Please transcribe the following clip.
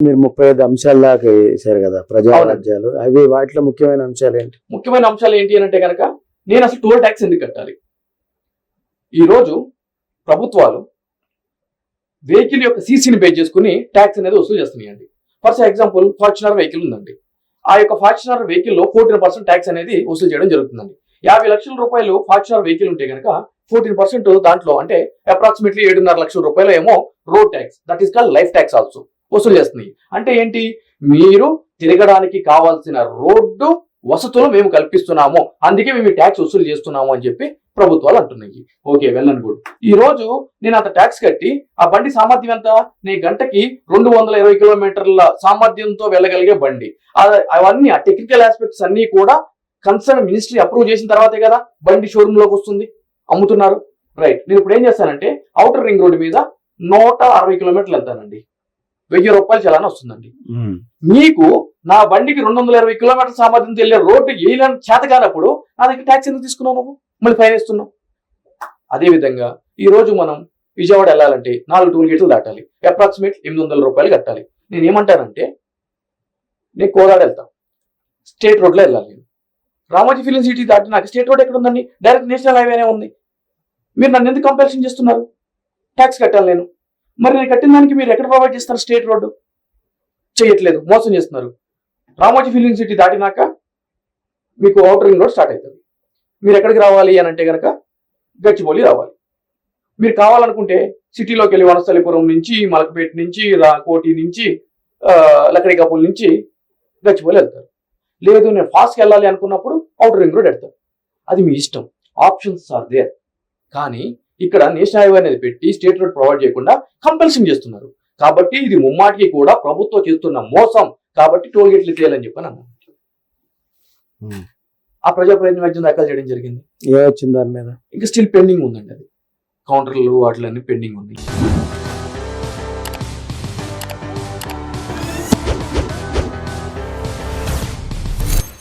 మీరు ముప్పై ఐదు అంశాల దాకా వేశారు కదా ప్రజా అవునండి. రాజ్యాలు. అవి వాటిలో ముఖ్యమైన అంశాలు ఏంటి? ముఖ్యమైన అంశాలు ఏంటి అని అంటే కనుక నేను అసలు టోల్ ట్యాక్స్ ఎందుకు కట్టాలి? ఈరోజు ప్రభుత్వాలు వెహికల్ యొక్క సీసీని బేస్ చేసుకుని ట్యాక్స్ అనేది వసూలు చేస్తున్నాయండి. ఫర్ ఎగ్జాంపుల్ ఫార్చునర్ వెహికల్ ఉందండి. ఆ యొక్క ఫార్చునర్ వెహికల్లో ఫోర్టీన్ పర్సెంట్ ట్యాక్స్ అనేది వసూలు చేయడం జరుగుతుందండి. యాభై లక్షల రూపాయలు ఫార్చునర్ వెహికల్ ఉంటే కనుక ఫోర్టీన్ పర్సెంట్ దాంట్లో అంటే అప్రాక్సిమేట్లీ ఏడున్నర లక్షల రూపాయలు ఏమో road tax that is call life tax also. వసూలు చేస్తున్నాయి. అంటే ఏంటి? మీరు తిరగడానికి కావాల్సిన రోడ్డు వసతులు మేము కల్పిస్తున్నాము. అందుకే మేము ట్యాక్స్ వసూలు చేస్తున్నాము అని చెప్పి ప్రభుత్వాలు అంటున్నాయి. ఓకే వెళ్ళను గుడ్ ఈ రోజు నేను అంత ట్యాక్స్ కట్టి ఆ బండి సామర్థ్యం ఎంత? నేను గంటకి రెండు వందల ఇరవై కిలోమీటర్ల సామర్థ్యంతో వెళ్ళగలిగే బండి. అవన్నీ ఆ టెక్నికల్ ఆస్పెక్ట్స్ అన్ని కూడా కన్సర్న్ మినిస్ట్రీ అప్రూవ్ చేసిన తర్వాతే కదా బండి షోరూమ్లోకి వస్తుంది. అమ్ముతున్నారు. రైట్. నేను ఇప్పుడు ఏం చేస్తానంటే అవుటర్ రింగ్ రోడ్డు మీద నూట అరవై కిలోమీటర్లు వెళ్తానండి. వెయ్యి రూపాయలు చలానా వస్తుందండి. మీకు నా బండికి రెండు వందల ఇరవై కిలోమీటర్ సామర్థ్యంతో వెళ్ళే రోడ్డు వేయలేని చేత కానప్పుడు నా దగ్గర ట్యాక్స్ ఎందుకు తీసుకున్నావు నువ్వు? మళ్ళీ ఫైన్ వేస్తున్నావు. అదే విధంగా ఈ రోజు మనం విజయవాడ వెళ్ళాలంటే నాలుగు టోల్ గేట్లు దాటాలి. అప్రాక్సిమేట్ ఎనిమిది వందల రూపాయలు కట్టాలి. నేను ఏమంటానంటే నేను కోదాడ వెళ్తా. స్టేట్ రోడ్లో వెళ్ళాలి నేను. రామోజీ ఫిలిం సిటీ దాటి నాకు స్టేట్ రోడ్ ఎక్కడ ఉందండి డైరెక్ట్ నేషనల్ హైవేనే ఉంది. మీరు నన్ను ఎందుకు కంపల్షన్ చేస్తున్నారు? ట్యాక్స్ కట్టాలి నేను. మరి నేను కట్టిన దానికి మీరు ఎక్కడ ప్రొవైడ్ చేస్తారు స్టేట్ రోడ్డు? చేయట్లేదు మోసం చేస్తున్నారు. రామోజీ ఫిలిం సిటీ దాటినాక మీకు అవుటర్ రింగ్ రోడ్ స్టార్ట్ అవుతుంది. మీరు ఎక్కడికి రావాలి అని అంటే కనుక గచ్చిబౌలి రావాలి. మీరు కావాలనుకుంటే సిటీలోకి వెళ్ళి వనస్థలిపురం నుంచి మలకపేట నుంచి కోటి నుంచి ఆ, లక్కడికాపుల్ నుంచి గచ్చిబౌలి వెళ్తారు. లేదు నేను ఫాస్ట్కి వెళ్ళాలి అనుకున్నప్పుడు అవుటర్ రింగ్ రోడ్ వెళ్తారు అది మీ ఇష్టం. Options are there. కానీ ఇక్కడ నేషనల్ హైవే అనేది పెట్టి స్టేట్ రోడ్ ప్రొవైడ్ చేయకుండా కంపల్షన్ చేస్తున్నారు. కాబట్టి ఇది ముమ్మాటికి కూడా ప్రభుత్వం చేస్తున్న మోసం. కాబట్టి టోల్ గేట్లు తీయాలని చెప్పని Hmm. ఆ ప్రజా ప్రయత్నం వ్యాజ్యం దాఖలు చేయడం జరిగింది. ఏ వచ్చింది దాని మీద? ఇంకా స్టిల్ పెండింగ్ ఉందండి అది. కౌంటర్లు వాటిలన్నీ పెండింగ్ ఉంది